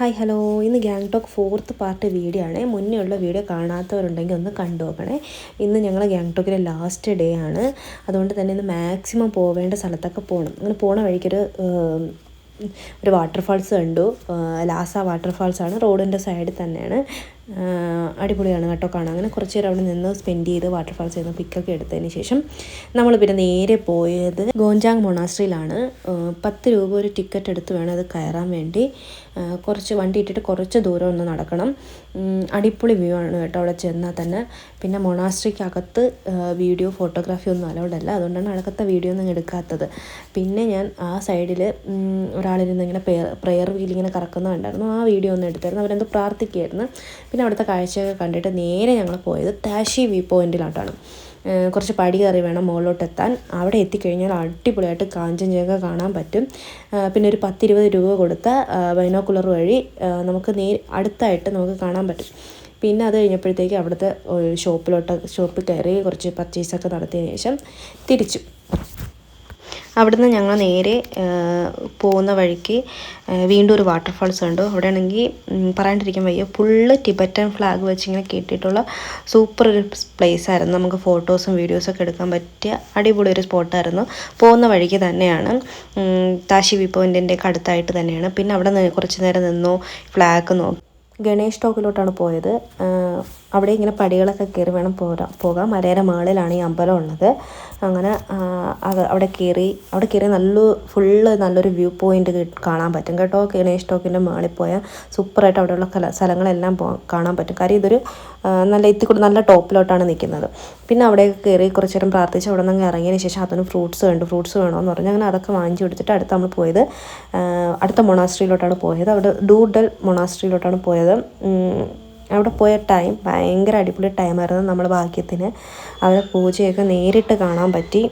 Hi hello ഇന്ന് gang talk fourth part video ആണ്. മുന്നേ ഉള്ള വീഡിയോ കാണാത്തവരുണ്ടെങ്കിൽ ഒന്ന് കണ്ടു നോക്കണേ. ഇന്ന് ഞങ്ങൾ ഗ്യാങ് ടോക്കിലെ ലാസ്റ്റ് ഡേ ആണ്. അതുകൊണ്ട് തന്നെ ഇന്ന് മാക്സിമം പോവേണ്ട സ്ഥലത്തൊക്കെ പോകണം അങ്ങനെ പോണ വഴിക്കൊരു ഒരു വാട്ടർഫാൾസ് കണ്ടു. ലാസ വാട്ടർഫാൾസ് ആണ്. റോഡിന്റെ സൈഡിൽ തന്നെയാണ്. അടിപൊളിയാണ് കേട്ടോ കാണാൻ. അങ്ങനെ കുറച്ച് നേരം അവിടെ നിന്ന് സ്പെൻഡ് ചെയ്ത് വാട്ടർഫാൾസ് നിന്ന് പിക്കൊക്കെ എടുത്തതിന് ശേഷം നമ്മൾ പിന്നെ നേരെ പോയത് ഗോഞ്ചാങ് മൊണാസ്ട്രിയിലാണ് പത്ത് രൂപ ഒരു ടിക്കറ്റ് എടുത്ത് വേണം അത് കയറാൻ വേണ്ടി. കുറച്ച് വണ്ടി ഇട്ടിട്ട് കുറച്ച് ദൂരം ഒന്ന് നടക്കണം. അടിപൊളി വ്യൂ ആണ് കേട്ടോ അവിടെ ചെന്നാൽ തന്നെ. പിന്നെ മൊണാസ്ട്രിക്കകത്ത് വീഡിയോ ഫോട്ടോഗ്രാഫി ഒന്നും അലൗഡ് അല്ല. അതുകൊണ്ടാണ് അടക്കത്തെ വീഡിയോ ഒന്നും എടുക്കാത്തത്. പിന്നെ ഞാൻ ആ സൈഡിൽ ഒരാളിരുന്ന് ഇങ്ങനെ പ്രെയർ വീൽ ഇങ്ങനെ കറക്കുന്നത് കണ്ടായിരുന്നു. ആ വീഡിയോ ഒന്ന് എടുത്തായിരുന്നു. അവരെന്തോ പ്രാർത്ഥിക്കുകയായിരുന്നു. പിന്നെ അവിടുത്തെ കാഴ്ചയൊക്കെ കണ്ടിട്ട് നേരെ ഞങ്ങൾ പോയത് താശി വ്യൂ പോയിന്റിലോട്ടാണ് കുറച്ച് പടി കയറി വേണം മുകളിലോട്ട് എത്താൻ. അവിടെ എത്തിക്കഴിഞ്ഞാൽ അടിപൊളിയായിട്ട് കാഞ്ചൻജംഗ കാണാൻ പറ്റും. പിന്നെ ഒരു പത്തിരുപത് രൂപ കൊടുത്ത ബൈനോക്കുലർ വഴി നമുക്ക് നേ അടുത്തായിട്ട് നമുക്ക് കാണാൻ പറ്റും. പിന്നെ അത് കഴിഞ്ഞപ്പോഴത്തേക്ക് അവിടുത്തെ ഷോപ്പിലോട്ട് ഷോപ്പിൽ കയറി കുറച്ച് പർച്ചേസൊക്കെ നടത്തിയതിന് ശേഷം തിരിച്ചു. അവിടുന്ന് ഞങ്ങൾ നേരെ പോകുന്ന വഴിക്ക് വീണ്ടും ഒരു വാട്ടർഫാൾസ് ഉണ്ട് അവിടെ ആണെങ്കിൽ പറയാണ്ടിരിക്കാൻ വയ്യ ഫുള്ള് ടിബറ്റൻ ഫ്ലാഗ് വെച്ച് ഇങ്ങനെ കെട്ടിയിട്ടുള്ള സൂപ്പർ ഒരു പ്ലേസ് ആയിരുന്നു. നമുക്ക് ഫോട്ടോസും വീഡിയോസൊക്കെ എടുക്കാൻ പറ്റിയ അടിപൊളി ഒരു സ്പോട്ടായിരുന്നു പോകുന്ന വഴിക്ക് തന്നെയാണ് താശി വി അടുത്തായിട്ട് തന്നെയാണ്. പിന്നെ അവിടെ കുറച്ച് നേരം നിന്നു ഫ്ലാഗ് നോക്കി. ഗണേഷ് ടോക്കിലോട്ടാണ് പോയത്. അവിടെ ഇങ്ങനെ പടികളൊക്കെ കയറി വേണം പോരാ പോകാം. മലയുടെ മുകളിലാണ് ഈ അമ്പലം ഉള്ളത്. അങ്ങനെ അവിടെ കയറി അവിടെ കയറി നല്ല ഫുള്ള് നല്ലൊരു വ്യൂ പോയിന്റ് കാണാൻ പറ്റും കേട്ടോ. ഗണേഷ് ടോക്കിന്റെ മുകളിൽ പോയാൽ സൂപ്പറായിട്ട് അവിടെയുള്ള കല സ്ഥലങ്ങളെല്ലാം പോ കാണാൻ പറ്റും. കാര്യം ഇതൊരു നല്ല എത്തിക്കൂടെ നല്ല ടോപ്പിലോട്ടാണ് നിൽക്കുന്നത്. പിന്നെ അവിടെ കയറി കുറച്ച് നേരം പ്രാർത്ഥിച്ച് അവിടെ നിന്ന് ഇറങ്ങിയതിന് ശേഷം അതിന് ഫ്രൂട്ട്സ് കണ്ടു. ഫ്രൂട്ട്സ് വേണമെന്ന് പറഞ്ഞ്. അങ്ങനെ അതൊക്കെ വാങ്ങിച്ചു കൊടുത്തിട്ട് അടുത്ത് നമ്മൾ പോയത് അടുത്ത മൊണാസ്ട്രിയിലോട്ടാണ് പോയത്. അവിടെ ഡൂഡൽ മൊണാസ്ട്രിയിലോട്ടാണ് പോയത്. അവിടെ പോയ ടൈം ഭയങ്കര അടിപൊളി ടൈമായിരുന്നു നമ്മൾ ഭാഗ്യത്തിന്. അവരെ പൂജയൊക്കെ നേരിട്ട് കാണാൻ പറ്റി.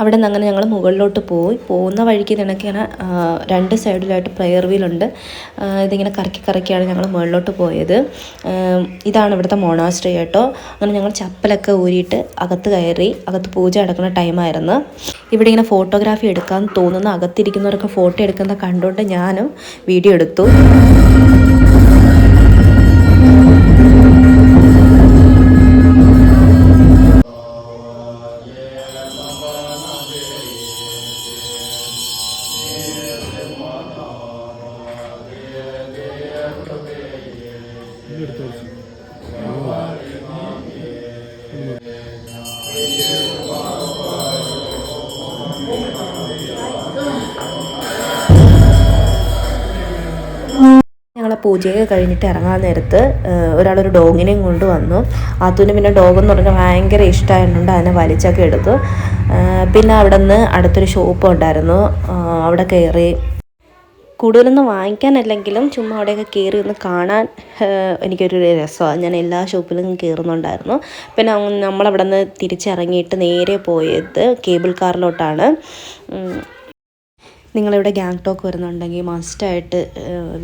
അവിടെ നിന്ന് അങ്ങനെ ഞങ്ങൾ മുകളിലോട്ട് പോയി. പോകുന്ന വഴിക്ക് നിനക്കിങ്ങനെ രണ്ട് സൈഡിലായിട്ട് പ്രയർ വീലുണ്ട് ഇതിങ്ങനെ കറക്കി കറക്കിയാണ് ഞങ്ങൾ മുകളിലോട്ട് പോയത്. ഇതാണ് ഇവിടുത്തെ മൊണാസ്ട്രി കേട്ടോ. അങ്ങനെ ഞങ്ങൾ ചപ്പലൊക്കെ ഊരിയിട്ട് അകത്ത് കയറി അകത്ത് പൂജ നടക്കുന്ന ടൈമായിരുന്നു ഇവിടെ ഇങ്ങനെ ഫോട്ടോഗ്രാഫി എടുക്കാൻ തോന്നുന്ന അകത്തിരിക്കുന്നവരൊക്കെ ഫോട്ടോ എടുക്കുന്ന കണ്ടുകൊണ്ട് ഞാനും വീഡിയോ എടുത്തു. ഞങ്ങളെ പൂജയൊക്കെ കഴിഞ്ഞിട്ട് ഇറങ്ങാൻ നേരത്ത് ഒരാളൊരു ഡോഗിനെയും കൊണ്ടുവന്നു വന്നു. ആത്തൂന് പിന്നെ ഡോഗ് എന്ന് പറഞ്ഞാൽ ഭയങ്കര ഇഷ്ടമായതുകൊണ്ട് അതിനെ വലിച്ചൊക്കെ എടുത്തു. പിന്നെ അവിടെ നിന്ന് അടുത്തൊരു ഷോപ്പ് ഉണ്ടായിരുന്നു. അവിടെ കയറി. കൂടുതലൊന്നും വാങ്ങിക്കാനല്ലെങ്കിലും ചുമ്മാ അവിടെയൊക്കെ കയറി ഒന്ന് കാണാൻ എനിക്കൊരു രസമാണ് ഞാൻ എല്ലാ ഷോപ്പിലും കയറുന്നുണ്ടായിരുന്നു. പിന്നെ നമ്മളവിടെ നിന്ന് തിരിച്ചിറങ്ങിയിട്ട് നേരെ പോയത് കേബിൾ കാറിലോട്ടാണ്. നിങ്ങളിവിടെ ഗാങ്ടോക്ക് വരുന്നുണ്ടെങ്കിൽ മസ്റ്റായിട്ട്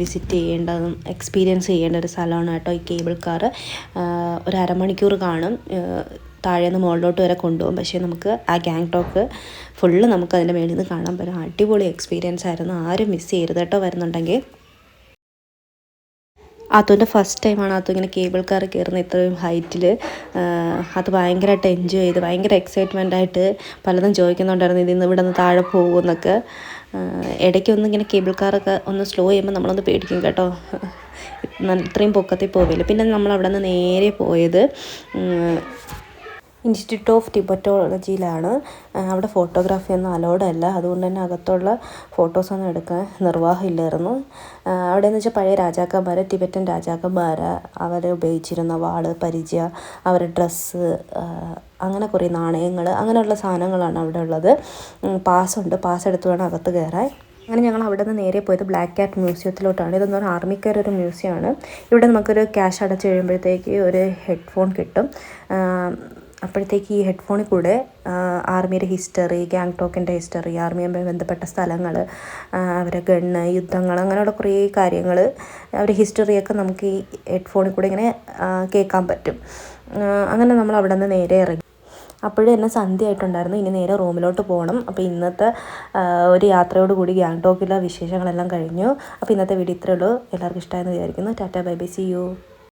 വിസിറ്റ് ചെയ്യേണ്ടതും എക്സ്പീരിയൻസ് ചെയ്യേണ്ട ഒരു സ്ഥലമാണ് കേട്ടോ ഈ കേബിൾ കാർ ഒരു അരമണിക്കൂർ കാണും. താഴെ നിന്ന് മുകളിലോട്ട് വരെ കൊണ്ടുപോകും. പക്ഷേ നമുക്ക് ആ ഗാങ് ടോക്ക് ഫുള്ള് നമുക്ക് അതിന്റെ മേളിൽ നിന്ന് കാണാൻ പറ്റും. അടിപൊളി എക്സ്പീരിയൻസ് ആയിരുന്നു. ആരും മിസ് ചെയ്യരുത് കേട്ടോ വരുന്നുണ്ടെങ്കിൽ. ആത്തുവിന്റെ ഫസ്റ്റ് ടൈമാണ് അതും ഇങ്ങനെ കേബിൾ കാർ കയറുന്ന ഇത്രയും ഹൈറ്റിൽ അത് ഭയങ്കരമായിട്ട് എൻജോയ് ചെയ്ത് ഭയങ്കര എക്സൈറ്റ്മെന്റ് ആയിട്ട് പലതും ചോദിക്കുന്നുണ്ടായിരുന്നു ഇതിൽ നിന്ന് ഇവിടെ നിന്ന് താഴെ പോകുമെന്നൊക്കെ ഇടയ്ക്ക് ഒന്ന് ഇങ്ങനെ കേബിൾ കാറൊക്കെ ഒന്ന് സ്ലോ ചെയ്യുമ്പോൾ നമ്മളൊന്ന് പേടിക്കും കേട്ടോ. ഇത്രയും പൊക്കത്തിൽ പോവില്ല. പിന്നെ നമ്മൾ അവിടെ നിന്ന് നേരെ പോയത് ഇൻസ്റ്റിറ്റ്യൂട്ട് ഓഫ് ടിബറ്റോളജിയിലാണ് അവിടെ ഫോട്ടോഗ്രാഫി ഒന്നും അലൗഡ് അല്ല. അതുകൊണ്ട് തന്നെ അകത്തുള്ള ഫോട്ടോസൊന്നും എടുക്കാൻ നിർവാഹമില്ലായിരുന്നു. അവിടെ എന്ന് വെച്ചാൽ പഴയ രാജാക്കന്മാർ ടിബറ്റൻ രാജാക്കന്മാർ അവർ ഉപയോഗിച്ചിരുന്ന വാൾ പരിചയ അവരുടെ ഡ്രസ്സ് അങ്ങനെ കുറേ നാണയങ്ങൾ അങ്ങനെയുള്ള സാധനങ്ങളാണ് അവിടെ ഉള്ളത്. പാസ്സുണ്ട് പാസ് എടുത്ത് വേണം അകത്ത് കയറാൻ അങ്ങനെ ഞങ്ങൾ അവിടെ നിന്ന് നേരെ പോയത് ബ്ലാക്ക് ക്യാറ്റ് മ്യൂസിയത്തിലോട്ടാണ് ഇതെന്ന് പറഞ്ഞാൽ ആർമിക്കാർ ഒരു മ്യൂസിയമാണ് ഇവിടെ നമുക്കൊരു ക്യാഷ് അടച്ച് കഴിയുമ്പോഴത്തേക്ക് ഒരു ഹെഡ്ഫോൺ കിട്ടും. അപ്പോഴത്തേക്ക് ഈ ഹെഡ്ഫോണിൽ കൂടെ ആർമിയുടെ ഹിസ്റ്ററി ഗ്യാങ് ടോക്കിന്റെ ഹിസ്റ്ററി ആർമിയുമായി ബന്ധപ്പെട്ട സ്ഥലങ്ങൾ അവരെ ഗണ്ണ് യുദ്ധങ്ങൾ അങ്ങനെയുള്ള കുറേ കാര്യങ്ങൾ അവരുടെ ഹിസ്റ്ററിയൊക്കെ നമുക്ക് ഈ ഹെഡ്ഫോണിൽ കൂടെ ഇങ്ങനെ കേൾക്കാൻ പറ്റും. അങ്ങനെ നമ്മൾ അവിടെ നിന്ന് നേരെ ഇറങ്ങി. അപ്പോഴും എന്നെ സന്ധ്യ ആയിട്ടുണ്ടായിരുന്നു. ഇനി നേരെ റൂമിലോട്ട് പോകണം. അപ്പോൾ ഇന്നത്തെ ഒരു യാത്രയോട് കൂടി ഗ്യാങ് ടോക്കിലെ വിശേഷങ്ങളെല്ലാം കഴിഞ്ഞു. അപ്പോൾ ഇന്നത്തെ വീഡിയോ ഇത്രയേ ഉള്ളൂ. എല്ലാവർക്കും ഇഷ്ടമായെന്ന് വിചാരിക്കുന്നു. Tata bye bye see you